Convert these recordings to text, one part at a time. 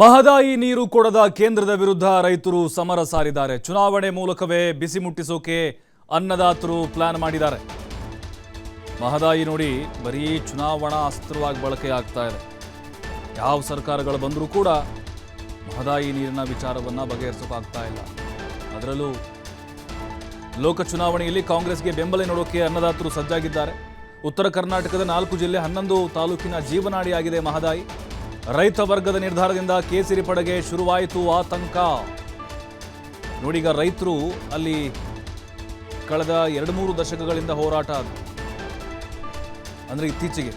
ಮಹದಾಯಿ ನೀರು ಕೊಡದ ಕೇಂದ್ರದ ವಿರುದ್ಧ ರೈತರು ಸಮರ ಸಾರಿದ್ದಾರೆ. ಚುನಾವಣೆ ಮೂಲಕವೇ ಬಿಸಿ ಮುಟ್ಟಿಸೋಕೆ ಅನ್ನದಾತರು ಪ್ಲಾನ್ ಮಾಡಿದ್ದಾರೆ. ಮಹದಾಯಿ ನೋಡಿ ಬರೀ ಚುನಾವಣಾ ಅಸ್ತ್ರವಾಗಿ ಬಳಕೆ ಆಗ್ತಾ ಇದೆ. ಯಾವ ಸರ್ಕಾರಗಳು ಬಂದರೂ ಕೂಡ ಮಹದಾಯಿ ನೀರಿನ ವಿಚಾರವನ್ನ ಬಗೆಹರಿಸೋಕ್ಕಾಗ್ತಾ ಇಲ್ಲ. ಅದರಲ್ಲೂ ಲೋಕ ಚುನಾವಣೆಯಲ್ಲಿ ಕಾಂಗ್ರೆಸ್ಗೆ ಬೆಂಬಲ ನೋಡೋಕೆ ಅನ್ನದಾತರು ಸಜ್ಜಾಗಿದ್ದಾರೆ. ಉತ್ತರ ಕರ್ನಾಟಕದ ನಾಲ್ಕು ಜಿಲ್ಲೆ ಹನ್ನೊಂದು ತಾಲೂಕಿನ ಜೀವನಾಡಿಯಾಗಿದೆ ಮಹದಾಯಿ. ರೈತ ವರ್ಗದ ನಿರ್ಧಾರದಿಂದ ಕೇಸರಿ ಪಡೆಗೆ ಶುರುವಾಯಿತು ಆತಂಕ. ನೋಡೀಗ ರೈತರು ಅಲ್ಲಿ ಕಳೆದ ಎರಡು ಮೂರು ದಶಕಗಳಿಂದ ಹೋರಾಟ ಅದು. ಅಂದರೆ ಇತ್ತೀಚೆಗೆ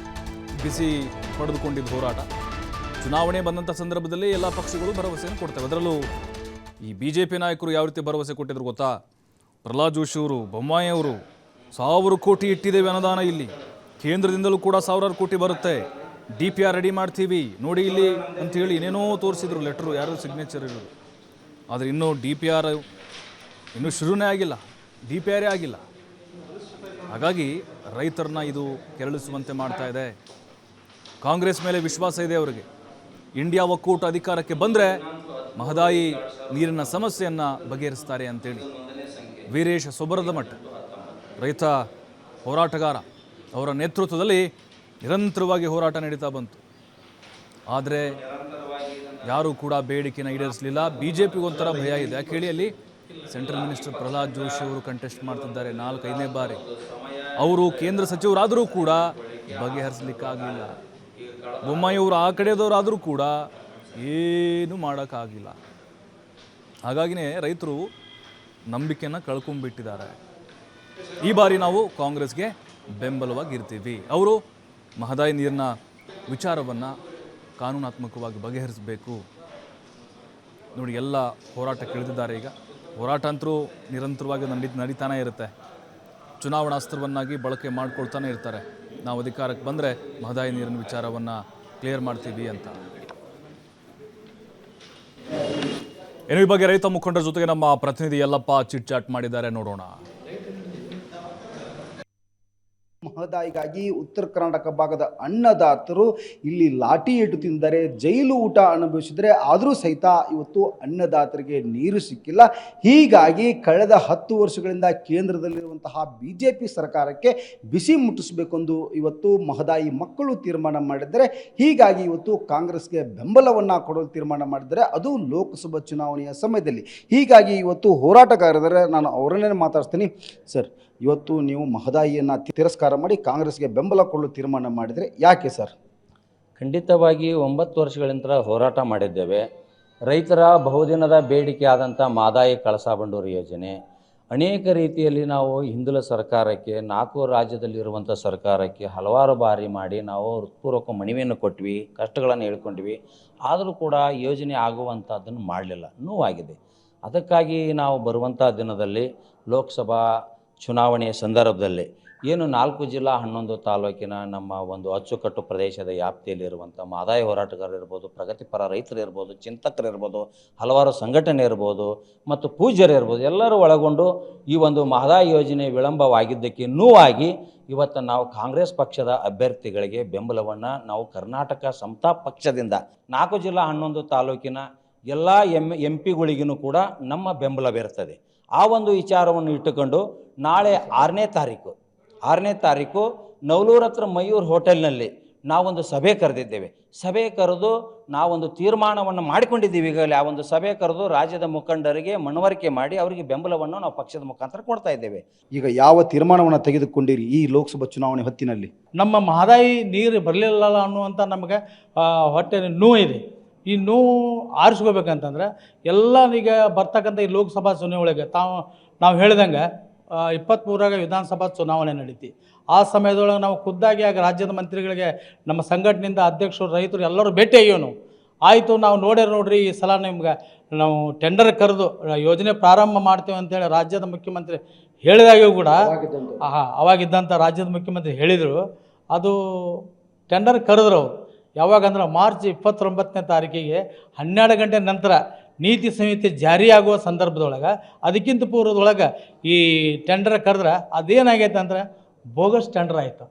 ಬಿಸಿ ಪಡೆದುಕೊಂಡಿದ್ದ ಹೋರಾಟ. ಚುನಾವಣೆ ಬಂದಂಥ ಸಂದರ್ಭದಲ್ಲಿ ಎಲ್ಲ ಪಕ್ಷಗಳು ಭರವಸೆಯನ್ನು ಕೊಡ್ತವೆ. ಅದರಲ್ಲೂ ಈ ಬಿ ಜೆ ಪಿ ನಾಯಕರು ಯಾವ ರೀತಿ ಭರವಸೆ ಕೊಟ್ಟಿದ್ರು ಗೊತ್ತಾ? ಪ್ರಹ್ಲಾದ್ ಜೋಶಿ ಅವರು, ಬೊಮ್ಮಾಯಿ ಅವರು, ಸಾವಿರ ಕೋಟಿ ಇಟ್ಟಿದ್ದೇವೆ ಅನುದಾನ ಇಲ್ಲಿ. ಕೇಂದ್ರದಿಂದಲೂ ಕೂಡ ಸಾವಿರಾರು ಕೋಟಿ ಬರುತ್ತೆ. ಡಿ ಪಿ ಆರ್ ರೆಡಿ ಮಾಡ್ತೀವಿ. ನೋಡಿ ಇಲ್ಲಿ ಅಂತ ಹೇಳಿ ಏನೇನೋ ತೋರಿಸಿದ್ರು ಲೆಟ್ರು, ಯಾರು ಸಿಗ್ನೇಚರ್ ಇರೋದು. ಆದರೆ ಇನ್ನೂ ಡಿ ಪಿ ಆರ್ ಇನ್ನೂ ಶುರುನೇ ಆಗಿಲ್ಲ, ಡಿ ಪಿ ಆರೇ ಆಗಿಲ್ಲ. ಹಾಗಾಗಿ ರೈತರನ್ನ ಇದು ಕೆರಳಿಸುವಂತೆ ಮಾಡ್ತಾ ಇದೆ. ಕಾಂಗ್ರೆಸ್ ಮೇಲೆ ವಿಶ್ವಾಸ ಇದೆ ಅವರಿಗೆ. ಇಂಡಿಯಾ ಒಕ್ಕೂಟ ಅಧಿಕಾರಕ್ಕೆ ಬಂದರೆ ಮಹದಾಯಿ ನೀರಿನ ಸಮಸ್ಯೆಯನ್ನು ಬಗೆಹರಿಸ್ತಾರೆ ಅಂತೇಳಿ. ವೀರೇಶ ಸೊಬರದ ಮಠ, ರೈತ ಹೋರಾಟಗಾರ ಅವರ ನೇತೃತ್ವದಲ್ಲಿ ನಿರಂತರವಾಗಿ ಹೋರಾಟ ನಡೀತಾ ಬಂತು. ಆದರೆ ಯಾರೂ ಕೂಡ ಬೇಡಿಕೆನ ಈಡೇರಿಸಲಿಲ್ಲ. ಬಿ ಜೆ ಪಿಗೊಂಥರ ಭಯ ಇದೆ. ಯಾಕೆ ಹೇಳಿ ಅಲ್ಲಿ ಸೆಂಟ್ರಲ್ ಮಿನಿಸ್ಟರ್ ಪ್ರಹ್ಲಾದ್ ಜೋಶಿ ಅವರು ಕಂಟೆಸ್ಟ್ ಮಾಡ್ತಿದ್ದಾರೆ ನಾಲ್ಕೈದನೇ ಬಾರಿ. ಅವರು ಕೇಂದ್ರ ಸಚಿವರಾದರೂ ಕೂಡ ಬಗೆಹರಿಸಲಿಕ್ಕಾಗಲಿಲ್ಲ. ಬೊಮ್ಮಾಯಿ ಅವರು ಆ ಕಡೆಯದವರಾದರೂ ಕೂಡ ಏನೂ ಮಾಡೋಕ್ಕಾಗಿಲ್ಲ ಹಾಗಾಗಿನೇ ರೈತರು ನಂಬಿಕೆಯನ್ನು ಕಳ್ಕೊಂಡ್ಬಿಟ್ಟಿದ್ದಾರೆ. ಈ ಬಾರಿ ನಾವು ಕಾಂಗ್ರೆಸ್ಗೆ ಬೆಂಬಲವಾಗಿರ್ತೀವಿ. ಅವರು ಮಹದಾಯಿ ನೀರಿನ ವಿಚಾರವನ್ನು ಕಾನೂನಾತ್ಮಕವಾಗಿ ಬಗೆಹರಿಸಬೇಕು. ನೋಡಿ, ಎಲ್ಲ ಹೋರಾಟ ಇಳಿದಿದ್ದಾರೆ ಈಗ. ಹೋರಾಟ ಅಂತರೂ ನಿರಂತರವಾಗಿ ನಡಿ ನಡೀತಾನೆ ಇರುತ್ತೆ. ಚುನಾವಣಾ ಅಸ್ತ್ರವನ್ನಾಗಿ ಬಳಕೆ ಮಾಡ್ಕೊಳ್ತಾನೆ ಇರ್ತಾರೆ. ನಾವು ಅಧಿಕಾರಕ್ಕೆ ಬಂದರೆ ಮಹದಾಯಿ ನೀರಿನ ವಿಚಾರವನ್ನು ಕ್ಲಿಯರ್ ಮಾಡ್ತೀವಿ ಅಂತ. ಏನು ಈ ಬಗ್ಗೆ ರೈತ ಮುಖಂಡರ ಜೊತೆಗೆ ನಮ್ಮ ಪ್ರತಿನಿಧಿ ಯಲ್ಲಪ್ಪ ಚಿಟ್ ಚಾಟ್ ಮಾಡಿದ್ದಾರೆ. ನೋಡೋಣ. ಮಹದಾಯಿಗಾಗಿ ಉತ್ತರ ಕರ್ನಾಟಕ ಭಾಗದ ಅನ್ನದಾತರು ಇಲ್ಲಿ ಲಾಠಿ ಏಟು ತಿಂದರೆ, ಜೈಲು ಊಟ ಅನುಭವಿಸಿದರೆ ಆದರೂ ಸಹಿತ ಇವತ್ತು ಅನ್ನದಾತರಿಗೆ ನೀರು ಸಿಕ್ಕಿಲ್ಲ. ಹೀಗಾಗಿ ಕಳೆದ ಹತ್ತು ವರ್ಷಗಳಿಂದ ಕೇಂದ್ರದಲ್ಲಿರುವಂತಹ ಬಿ ಜೆ ಪಿ ಸರ್ಕಾರಕ್ಕೆ ಬಿಸಿ ಮುಟ್ಟಿಸಬೇಕೆಂದು ಇವತ್ತು ಮಹದಾಯಿ ಮಕ್ಕಳು ತೀರ್ಮಾನ ಮಾಡಿದರೆ ಹೀಗಾಗಿ ಇವತ್ತು ಕಾಂಗ್ರೆಸ್ಗೆ ಬೆಂಬಲವನ್ನು ಕೊಡಲು ತೀರ್ಮಾನ ಮಾಡಿದರೆ ಅದು ಲೋಕಸಭಾ ಚುನಾವಣೆಯ ಸಮಯದಲ್ಲಿ. ಹೀಗಾಗಿ ಇವತ್ತು ಹೋರಾಟಗಾರದರೆ ನಾನು ಅವರನ್ನೇ ಮಾತಾಡ್ತೀನಿ ಸರ್ ಇವತ್ತು ನೀವು ಮಹದಾಯಿಯನ್ನು ತಿರಸ್ಕಾರ ಮಾಡಿ ಕಾಂಗ್ರೆಸ್ಗೆ ಬೆಂಬಲ ಕೊಡಲು ತೀರ್ಮಾನ ಮಾಡಿದರೆ ಯಾಕೆ ಸರ್? ಖಂಡಿತವಾಗಿ ಒಂಬತ್ತು ನಂತರ ಹೋರಾಟ ಮಾಡಿದ್ದೇವೆ. ರೈತರ ಬಹುದಿನದ ಬೇಡಿಕೆ ಆದಂಥ ಮಾದಾಯಿ ಕಳಸಾ ಬಂಡೂರು ಯೋಜನೆ, ಅನೇಕ ರೀತಿಯಲ್ಲಿ ನಾವು ಹಿಂದುಳ ಸರ್ಕಾರಕ್ಕೆ, ನಾಲ್ಕು ರಾಜ್ಯದಲ್ಲಿರುವಂಥ ಸರ್ಕಾರಕ್ಕೆ ಹಲವಾರು ಬಾರಿ ಮಾಡಿ ನಾವು ಹೃತ್ಪೂರ್ವಕ ಮನವಿಯನ್ನು ಕೊಟ್ವಿ, ಕಷ್ಟಗಳನ್ನು ಹೇಳ್ಕೊಂಡ್ವಿ. ಆದರೂ ಕೂಡ ಯೋಜನೆ ಆಗುವಂಥದ್ದನ್ನು ಮಾಡಲಿಲ್ಲ. ನೋವಾಗಿದೆ. ಅದಕ್ಕಾಗಿ ನಾವು ಬರುವಂಥ ದಿನದಲ್ಲಿ ಲೋಕಸಭಾ ಚುನಾವಣೆಯ ಸಂದರ್ಭದಲ್ಲಿ ಏನು ನಾಲ್ಕು ಜಿಲ್ಲಾ ಹನ್ನೊಂದು ತಾಲೂಕಿನ ನಮ್ಮ ಒಂದು ಅಚ್ಚುಕಟ್ಟು ಪ್ರದೇಶದ ವ್ಯಾಪ್ತಿಯಲ್ಲಿರುವಂಥ ಮಾದಾಯ ಹೋರಾಟಗಾರರು ಇರ್ಬೋದು, ಪ್ರಗತಿಪರ ರೈತರು ಇರ್ಬೋದು, ಚಿಂತಕರು ಇರ್ಬೋದು, ಹಲವಾರು ಸಂಘಟನೆ ಇರ್ಬೋದು ಮತ್ತು ಪೂಜ್ಯರು ಇರ್ಬೋದು, ಎಲ್ಲರೂ ಒಳಗೊಂಡು ಈ ಒಂದು ಮಹದಾಯಿ ಯೋಜನೆ ವಿಳಂಬವಾಗಿದ್ದಕ್ಕೆ ನೋವಾಗಿ ಇವತ್ತು ನಾವು ಕಾಂಗ್ರೆಸ್ ಪಕ್ಷದ ಅಭ್ಯರ್ಥಿಗಳಿಗೆ ಬೆಂಬಲವನ್ನು ನಾವು ಕರ್ನಾಟಕ ಸಮತಾ ಪಕ್ಷದಿಂದ ನಾಲ್ಕು ಜಿಲ್ಲಾ ಹನ್ನೊಂದು ತಾಲೂಕಿನ ಎಲ್ಲ ಎಂ ಎಂ ಪಿಗಳಿಗೂ ಕೂಡ ನಮ್ಮ ಬೆಂಬಲವಿರುತ್ತದೆ ಆ ಒಂದು ವಿಚಾರವನ್ನು ಇಟ್ಟುಕೊಂಡು ನಾಳೆ ಆರನೇ ತಾರೀಕು ಆರನೇ ತಾರೀಕು ನವಲೂರ ಹತ್ರ ಮಯೂರ್ ಹೋಟೆಲ್ನಲ್ಲಿ ನಾವೊಂದು ಸಭೆ ಕರೆದಿದ್ದೇವೆ. ಸಭೆ ಕರೆದು ನಾವೊಂದು ತೀರ್ಮಾನವನ್ನು ಮಾಡಿಕೊಂಡಿದ್ದೀವಿ ಈಗಾಗಲೇ. ಆ ಒಂದು ಸಭೆ ಕರೆದು ರಾಜ್ಯದ ಮುಖಂಡರಿಗೆ ಮನವರಿಕೆ ಮಾಡಿ ಅವರಿಗೆ ಬೆಂಬಲವನ್ನು ನಾವು ಪಕ್ಷದ ಮುಖಾಂತರ ಕೊಡ್ತಾ ಇದ್ದೇವೆ. ಈಗ ಯಾವ ತೀರ್ಮಾನವನ್ನು ತೆಗೆದುಕೊಂಡಿರಿ ಈ ಲೋಕಸಭಾ ಚುನಾವಣೆ ಹೊತ್ತಿನಲ್ಲಿ? ನಮ್ಮ ಮಹದಾಯಿ ನೀರು ಬರಲಿಲ್ಲ ಅನ್ನುವಂಥ ನಮಗೆ ಹೊಟ್ಟೆ ನೋವು ಇದೆ. ಈ ನೋವು ಆರಿಸ್ಕೋಬೇಕಂತಂದ್ರೆ ಎಲ್ಲ ಈಗ ಬರ್ತಕ್ಕಂಥ ಈ ಲೋಕಸಭಾ ಚುನಾವಣೆ ಒಳಗೆ ತಾವು ನಾವು ಹೇಳ್ದಂಗೆ ಇಪ್ಪತ್ತ್ಮೂರಾಗ ವಿಧಾನಸಭಾ ಚುನಾವಣೆ ನಡೀತಿ. ಆ ಸಮಯದೊಳಗೆ ನಾವು ಖುದ್ದಾಗಿ ಆಗ ರಾಜ್ಯದ ಮಂತ್ರಿಗಳಿಗೆ ನಮ್ಮ ಸಂಘಟನೆಯಿಂದ ಅಧ್ಯಕ್ಷರು ರೈತರು ಎಲ್ಲರೂ ಭೇಟಿ ಅಯ್ಯೋನು ನಾವು ಆಯಿತು ನಾವು ನೋಡ್ಯಾರ ನೋಡ್ರಿ ಈ ಸಲ ನಿಮ್ಗೆ ನಾವು ಟೆಂಡರ್ ಕರೆದು ಯೋಜನೆ ಪ್ರಾರಂಭ ಮಾಡ್ತೇವೆ ಅಂತೇಳಿ ರಾಜ್ಯದ ಮುಖ್ಯಮಂತ್ರಿ ಹೇಳಿದಾಗ್ಯೂ ಕೂಡ ಹಾಂ ಅವಾಗಿದ್ದಂಥ ರಾಜ್ಯದ ಮುಖ್ಯಮಂತ್ರಿ ಹೇಳಿದರು. ಅದು ಟೆಂಡರ್ ಕರೆದ್ರು ಅವ್ರು. ಯಾವಾಗಂದ್ರೆ ಮಾರ್ಚ್ ಇಪ್ಪತ್ತೊಂಬತ್ತನೇ ತಾರೀಕಿಗೆ ಹನ್ನೆರಡು ಗಂಟೆ ನಂತರ ನೀತಿ ಸಂಹಿತೆ ಜಾರಿಯಾಗುವ ಸಂದರ್ಭದೊಳಗೆ, ಅದಕ್ಕಿಂತ ಪೂರ್ವದೊಳಗೆ ಈ ಟೆಂಡರ್ ಕರೆದ್ರೆ ಅದೇನಾಗೈತೆ ಅಂದ್ರೆ ಬೋಗಸ್ ಟೆಂಡರ್ ಆಯಿತು.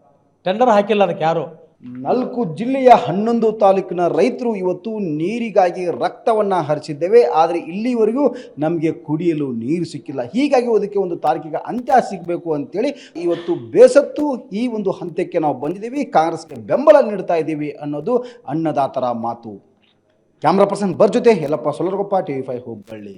ಟೆಂಡರ್ ಹಾಕಿಲ್ಲ ಅದಕ್ಕೆ ಯಾರು? ನಾಲ್ಕು ಜಿಲ್ಲೆಯ ಹನ್ನೊಂದು ತಾಲೂಕಿನ ರೈತರು ಇವತ್ತು ನೀರಿಗಾಗಿ ರಕ್ತವನ್ನು ಹರಿಸಿದ್ದೇವೆ. ಆದರೆ ಇಲ್ಲಿವರೆಗೂ ನಮಗೆ ಕುಡಿಯಲು ನೀರು ಸಿಕ್ಕಿಲ್ಲ. ಹೀಗಾಗಿ ಅದಕ್ಕೆ ಒಂದು ತಾರೀಕಿಗೆ ಅಂತ್ಯ ಸಿಗಬೇಕು ಅಂತೇಳಿ ಇವತ್ತು ಬೇಸತ್ತು ಈ ಒಂದು ಹಂತಕ್ಕೆ ನಾವು ಬಂದಿದ್ದೀವಿ. ಕಾಂಗ್ರೆಸ್ಗೆ ಬೆಂಬಲ ನೀಡ್ತಾ ಇದ್ದೀವಿ ಅನ್ನೋದು ಅನ್ನದಾತರ ಮಾತು. ಕ್ಯಾಮ್ರಾ ಪರ್ಸನ್ ಬರ್ ಜೊತೆ Yellappa Solaragoppa T V five Hubballi.